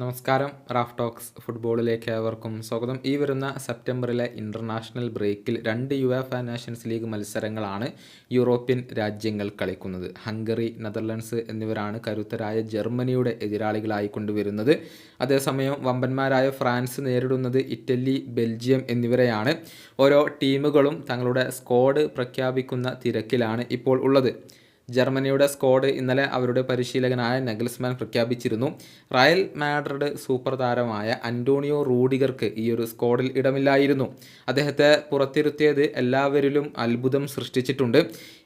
നമസ്കാരം Raf talks ഫുട്ബോളിലേക്ക് ഏവർക്കും സ്വാഗതം. ഈ വരുന്ന സെപ്റ്റംബറിലെ ഇന്റർനാഷണൽ ബ്രേക്കിൽ രണ്ട് യു എഫ് നാഷൻസ് ലീഗ് മത്സരങ്ങളാണ് യൂറോപ്യൻ രാജ്യങ്ങൾ കളിക്കുന്നത്. ഹംഗറി നെതർലൻഡ്സ് എന്നിവരാണ് കരുത്തരായ ജർമ്മനിയുടെ എതിരാളികളായി കൊണ്ടുവരുന്നത്. അതേസമയം വമ്പന്മാരായ ഫ്രാൻസ് നേരിടുന്നത് ഇറ്റലി ബെൽജിയം എന്നിവരെയാണ്. ഓരോ ടീമുകളും തങ്ങളുടെ സ്ക്വാഡ് പ്രഖ്യാപിക്കുന്ന തിരക്കിലാണ് ഇപ്പോൾ ഉള്ളത്. ജർമ്മനിയുടെ സ്ക്വാഡ് ഇന്നലെ അവരുടെ പരിശീലകനായ നഗൽസ്മാൻ പ്രഖ്യാപിച്ചിരുന്നു. റയൽ മാഡ്രിഡ് സൂപ്പർ താരമായ അന്റോണിയോ റൂഡിഗർക്ക് ഈ ഒരു സ്ക്വാഡിൽ ഇടമില്ലായിരുന്നു. അദ്ദേഹത്തെ പുറത്തിരുത്തിയത് എല്ലാവരിലും അത്ഭുതം സൃഷ്ടിച്ചിട്ടുണ്ട്.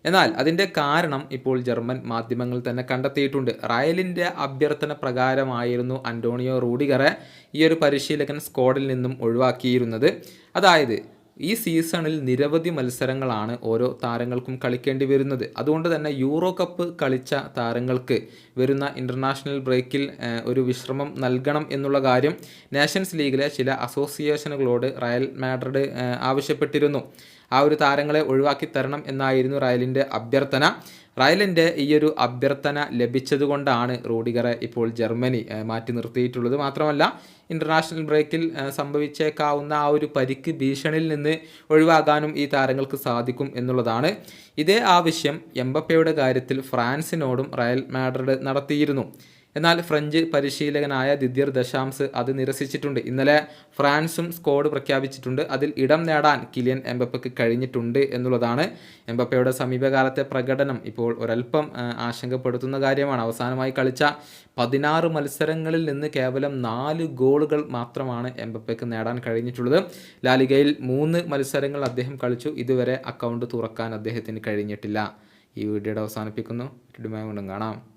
എന്നാൽ അതിന്റെ കാരണം ഇപ്പോൾ ജർമ്മൻ മാധ്യമങ്ങൾ തന്നെ കണ്ടെത്തിയിട്ടുണ്ട്. റയലിന്റെ അഭ്യർത്ഥന പ്രകാരമായിരുന്നു അന്റോണിയോ റൂഡിഗറെ ഈ ഒരു പരിശീലകൻ സ്ക്വാഡിൽ നിന്നും ഒഴിവാക്കിയിരുന്നത്. അതായത് ഈ സീസണിൽ നിരവധി മത്സരങ്ങളാണ് ഓരോ താരങ്ങൾക്കും കളിക്കേണ്ടി വരുന്നത്. അതുകൊണ്ട് തന്നെ യൂറോ കപ്പ് കളിച്ച താരങ്ങൾക്ക് വരുന്ന ഇന്റർനാഷണൽ ബ്രേക്കിൽ ഒരു വിശ്രമം നൽകണം എന്നുള്ള കാര്യം നേഷൻസ് ലീഗിലെ ചില അസോസിയേഷനുകളോട് റയൽ മാഡ്രിഡ് ആവശ്യപ്പെട്ടിരുന്നു. ആ ഒരു താരങ്ങളെ ഒഴിവാക്കി തരണം എന്നായിരുന്നു റയലിന്റെ അഭ്യർത്ഥന. റയലിന്റെ ഈ ഒരു അഭ്യർത്ഥന ലഭിച്ചതുകൊണ്ടാണ് റോഡിഗറെ ഇപ്പോൾ ജർമ്മനി മാറ്റി നിർത്തിയിട്ടുള്ളത്. മാത്രമല്ല ഇന്റർനാഷണൽ ബ്രേക്കിൽ സംഭവിച്ചേക്കാവുന്ന ആ ഒരു പരിക്ക് ഭീഷണിയിൽ നിന്ന് ഒഴിവാകാനും ഈ താരങ്ങൾക്ക് സാധിക്കും എന്നുള്ളതാണ്. ഇതേ ആവശ്യം എംബപ്പയുടെ കാര്യത്തിൽ ഫ്രാൻസിനോടും റയൽ മാഡ്രിഡ് നടത്തിയിരുന്നു. എന്നാൽ ഫ്രഞ്ച് പരിശീലകനായ ദിദ്യർ ദശാംസ് അത് നിരസിച്ചിട്ടുണ്ട്. ഇന്നലെ ഫ്രാൻസും സ്കോഡ് പ്രഖ്യാപിച്ചിട്ടുണ്ട്. അതിൽ ഇടം നേടാൻ കിലിയൻ എംബപ്പയ്ക്ക് കഴിഞ്ഞിട്ടുണ്ട് എന്നുള്ളതാണ് എംബപ്പയുടെ സമീപകാലത്തെ പ്രകടനം. ഇപ്പോൾ ഒരൽപ്പം ആശങ്കപ്പെടുത്തുന്ന കാര്യമാണ്. അവസാനമായി കളിച്ച പതിനാറ് മത്സരങ്ങളിൽ നിന്ന് കേവലം നാല് ഗോളുകൾ മാത്രമാണ് എംബപ്പയ്ക്ക് നേടാൻ കഴിഞ്ഞിട്ടുള്ളത്. ലാലിഗയിൽ മൂന്ന് മത്സരങ്ങൾ അദ്ദേഹം കളിച്ചു. ഇതുവരെ അക്കൗണ്ട് തുറക്കാൻ അദ്ദേഹത്തിന് കഴിഞ്ഞിട്ടില്ല. ഈ വീഡിയോയുടെ അവസാനിപ്പിക്കുന്നു. വീണ്ടും കാണാം.